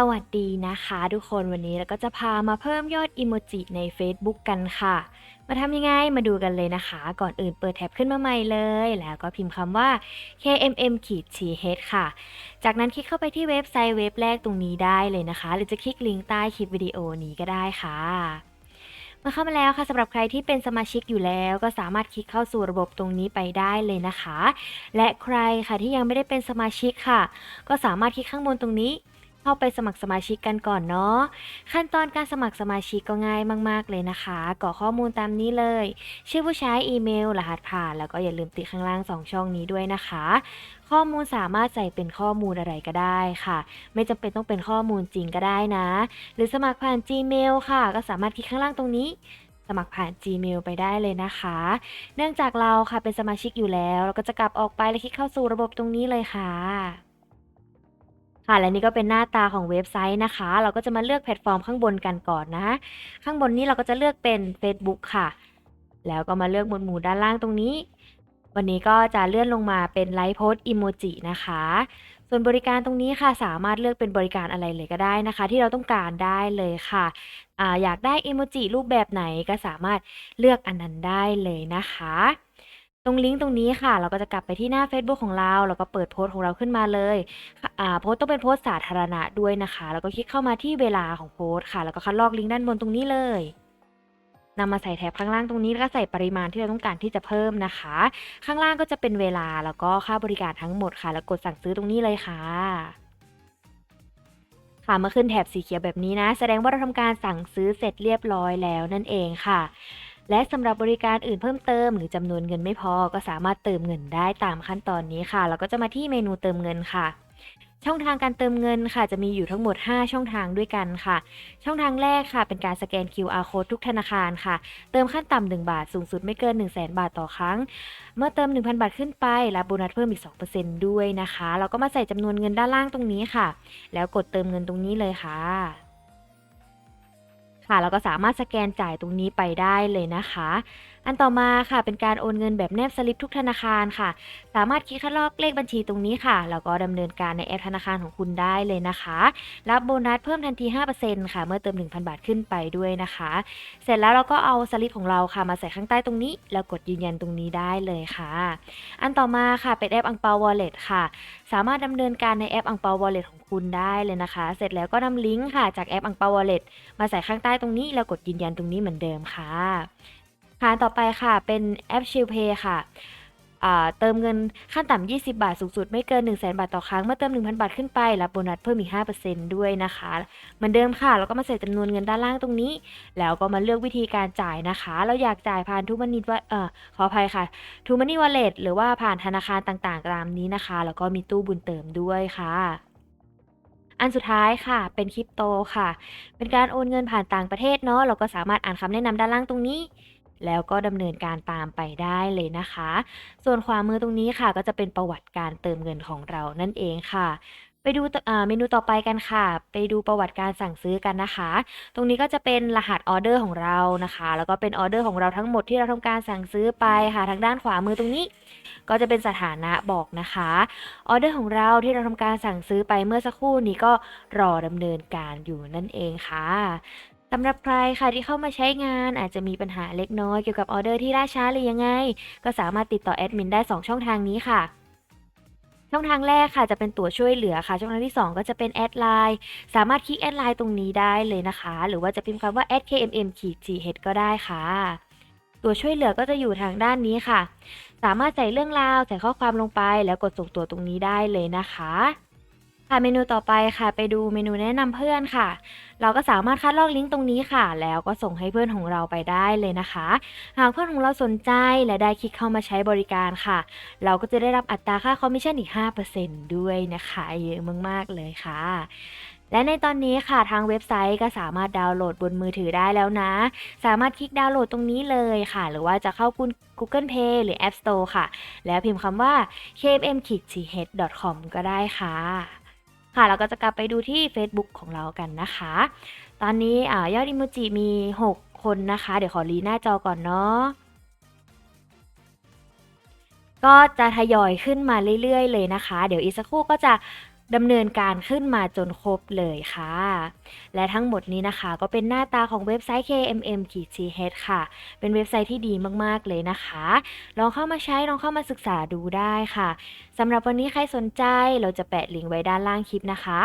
สวัสดีนะคะทุกคนวันนี้เราก็จะพามาเพิ่มยอดอิโมจิใน Facebook กันค่ะ มาทำยังไงมาดูกันเลยนะคะ ก่อนอื่นเปิดแท็บขึ้นมาใหม่เลย แล้วก็พิมพ์คำว่า kmm ขีด th ค่ะ จากนั้นคลิกเข้าไปที่เว็บไซต์เว็บแรกตรงนี้ได้เลยนะคะ หรือจะคลิกลิงก์ใต้คลิปวิดีโอนี้ก็ได้ค่ะมื่อเข้ามาแล้วค่ะสำหรับใครที่เป็นสมาชิกอยู่แล้ว ก็สามารถคลิกเข้าสู่ระบบตรงนี้ไปได้เลยนะคะ และใครค่ะที่ยังไม่ได้เป็นสมาชิกค่ะ ก็สามารถคลิกข้างบนตรงนี้ เข้าไปสมัครสมาชิกกันก่อนเนาะขั้นตอนการสมัครสมาชิกก็ง่ายมาก ๆ เลยนะคะ กรอกข้อมูลตามนี้เลย ชื่อผู้ใช้อีเมล รหัสผ่าน แล้วก็อย่าลืมติดข้างล่าง 2 ช่องนี้ด้วยนะคะ ข้อมูลสามารถใส่เป็นข้อมูลอะไรก็ได้ค่ะ ไม่จำเป็นต้องเป็นข้อมูลจริงก็ได้นะ หรือสมัครผ่าน Gmail ค่ะ ก็สามารถคลิกข้างล่างตรงนี้สมัครผ่าน Gmail ไปได้เลยนะคะ เนื่องจากเราค่ะเป็นสมาชิกอยู่แล้ว เราก็จะกลับออกไปแล้วคลิกเข้าสู่ระบบตรงนี้เลยค่ะ ค่ะ และนี่ก็เป็นหน้าตาของเว็บไซต์นะคะ เราก็จะมาเลือกแพลตฟอร์มข้างบนกันก่อนนะ ข้างบนนี้เราก็จะเลือกเป็น Facebook ค่ะ แล้วก็มาเลือกหมวดหมู่ด้านล่างตรงนี้ วันนี้ก็จะเลื่อนลงมาเป็นไลฟ์โพสต์อิโมจินะคะ ส่วนบริการตรงนี้ค่ะสามารถเลือกเป็นบริการอะไรเลยก็ได้นะคะ ที่เราต้องการได้เลยค่ะออยากได้อิโมจิรูปแบบไหนก็สามารถเลือกอันนั้นได้เลยนะคะ ตรงลิงก์ตรงนี้ค่ะ เราก็จะกลับไปที่หน้า Facebook ของเรา แล้วก็เปิดโพสต์ของเราขึ้นมาเลยอ่าโพสต์ต้องเป็นโพสต์สาธารณะด้วยนะคะ แล้วก็คลิกเข้ามาที่เวลาของโพสต์ค่ะ แล้วก็คัดลอกลิงก์ด้านบนตรงนี้เลยนำมาใส่แท็บข้างล่างตรงนี้แล้วก็ใส่ปริมาณที่เราต้องการที่จะเพิ่มนะคะ ข้างล่างก็จะเป็นเวลาแล้วก็ค่าบริการทั้งหมดค่ะ แล้วกดสั่งซื้อตรงนี้เลยค่ะค่ะเมื่อขึ้นแถบสีเขียวแบบนี้นะ แสดงว่าเราทำการสั่งซื้อเสร็จเรียบร้อยแล้วนั่นเองค่ะ และสำหรับบริการอื่นเพิ่มเติม หรือจำนวนเงินไม่พอก็สามารถเติมเงินได้ตามขั้นตอนนี้ค่ะเราก็จะมาที่เมนูเติมเงินค่ะช่องทางการเติมเงินค่ะจะมีอยู่ทั้งหมด 5 ช่องทางด้วยกันค่ะ ช่องทางแรกค่ะ เป็นการสแกน QR code ทุกธนาคารค่ะ เติมขั้นต่ำ1บาท สูงสุดไม่เกิน 1 0 0 0 0 0บาทต่อครั้ง เมื่อเติม 1,000 บาทขึ้นไปรับโบนัสเพิ่มอีก 2%ด้วยนะคะเราก็มาใส่จำนวนเงินด้านล่างตรงนี้ค่ะ แล้วกดเติมเงินตรงนี้เลยค่ะ ค่ะ เราก็สามารถสแกนจ่ายตรงนี้ไปได้เลยนะคะ อันต่อมาค่ะเป็นการโอนเงินแบบแนบสลิปทุกธนาคารค่ะ สามารถคลิกคัดลอกเลขบัญชีตรงนี้ค่ะแล้วก็ดำเนินการในแอปธนาคารของคุณได้เลยนะคะ รับโบนัสเพิ่มทันที 5%ค่ะ เมื่อเติม 1,000 บาทขึ้นไปด้วยนะคะ เสร็จแล้วเราก็เอาสลิปของเราค่ะมาใส่ข้างใต้ตรงนี้ แล้วกดยืนยันตรงนี้ได้เลยค่ะ อันต่อมาค่ะเป็นแอปอังเปาวอลเล็ตค่ะ สามารถดำเนินการในแอปอังเปาวอลเล็ตของคุณได้เลยนะคะ เสร็จแล้วก็นำลิงก์ค่ะจากแอปอังเปาวอลเล็ตมาใส่ข้างใต้ตรงนี้แล้วกดยืนยันตรงนี้เหมือนเดิมค่ะ ค่ะต่อไปค่ะเป็นแอปชิลเพย์ค่ะเติมเงินขั้นต่ำ 20 บาท สูงสุดไม่เกิน 1 0 0 0 0แบาทต่อครั้ง เมื่อเติม 1,000 บาทขึ้นไป รับโบนัสเพิ่มอีก 5%ด้วยนะคะ เหมือนเดิมค่ะ แล้วก็มาใส่จำนวนเงินด้านล่างตรงนี้ แล้วก็มาเลือกวิธีการจ่ายนะคะ เราอยากจ่ายผ่านทูมันนี่ว่าเออขออภัยค่ะทูมันนี่วอลเล็ตหรือว่าผ่านธนาคารต่างๆ ตามนี้นะคะ แล้วก็มีตู้บุญเติมด้วยค่ะอันสุดท้ายค่ะ เป็นคริปโตค่ะ เป็นการโอนเงินผ่านต่างประเทศเนาะ เราก็สามารถอ่านคำแนะนำด้านล่างตรงนี้ แล้วก็ดำเนินการตามไปได้เลยนะคะ ส่วนขวามือตรงนี้ค่ะ ก็จะเป็นประวัติการเติมเงินของเรานั่นเองค่ะไปดูเมนูต่อไปกันค่ะ ไปดูประวัติการสั่งซื้อกันนะคะ ตรงนี้ก็จะเป็นรหัสออเดอร์ของเรานะคะ แล้วก็เป็นออเดอร์ของเราทั้งหมดที่เราทำการสั่งซื้อไปค่ะ ทางด้านขวามือตรงนี้ ก็จะเป็นสถานะบอกนะคะ ออเดอร์ของเราที่เราทำการสั่งซื้อไปเมื่อสักครู่นี้ก็รอดำเนินการอยู่นั่นเองค่ะ สำหรับใครค่ะที่เข้ามาใช้งานอาจจะมีปัญหาเล็กน้อยเกี่ยวกับออเดอร์ที่ล่าช้าหรือยังไง ก็สามารถติดต่อแอดมินได้ 2 ช่องทางนี้ค่ะ ช่องทางแรกค่ะจะเป็นตัวช่วยเหลือค่ะ ช่องทางที่ 2 ก็จะเป็นแอดไลน์สามารถคลิกแอดไลน์ตรงนี้ได้เลยนะคะ หรือว่าจะพิมพ์คำว่า @kmm-gh ก็ได้ค่ะ ตัวช่วยเหลือก็จะอยู่ทางด้านนี้ค่ะ สามารถใส่เรื่องราวใส่ข้อความลงไป แล้วกดส่งตัวตรงนี้ได้เลยนะคะ ค่ะเมนูต่อไปค่ะ ไปดูเมนูแนะนำเพื่อนค่ะ เราก็สามารถคัดลอกลิงก์ตรงนี้ค่ะ แล้วก็ส่งให้เพื่อนของเราไปได้เลยนะคะ หากเพื่อนของเราสนใจและได้คลิกเข้ามาใช้บริการค่ะ เราก็จะได้รับอัตราค่าคอมมิชชั่นอีก 5%ด้วยนะคะเยอะมากๆเลยค่ะและในตอนนี้ค่ะทางเว็บไซต์ก็สามารถดาวน์โหลดบนมือถือได้แล้วนะ สามารถคลิกดาวน์โหลดตรงนี้เลยค่ะ หรือว่าจะเข้า Google Play หรือ App Store ค่ะ แล้วพิมพ์คำว่า kmm-th.com ก็ได้ค่ะ ค่ะ เราก็จะกลับไปดูที่ Facebook ของเรากันนะคะ ตอนนี้อยอดอิโมจิมี 6 คนนะคะ เดี๋ยวขอรีหน้าจอก่อนเนาะก็จะทยอยขึ้นมาเรื่อย ๆ เลยนะคะ เดี๋ยวอีกสักครู่ก็จะ ดำเนินการขึ้นมาจนครบเลยค่ะ และทั้งหมดนี้นะคะก็เป็นหน้าตาของเว็บไซต์ KMM-CH ค่ะ เป็นเว็บไซต์ที่ดีมากๆเลยนะคะ ลองเข้ามาใช้ ลองเข้ามาศึกษาดูได้ค่ะสำหรับวันนี้ใครสนใจเราจะแปะลิงก์ไว้ด้านล่างคลิปนะคะ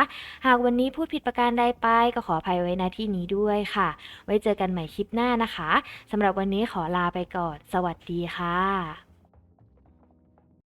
หากวันนี้พูดผิดประการใดไปก็ขออภัยไว้ณที่นี้ด้วยค่ะ ไว้เจอกันใหม่คลิปหน้านะคะสำหรับวันนี้ขอลาไปก่อน สวัสดีค่ะ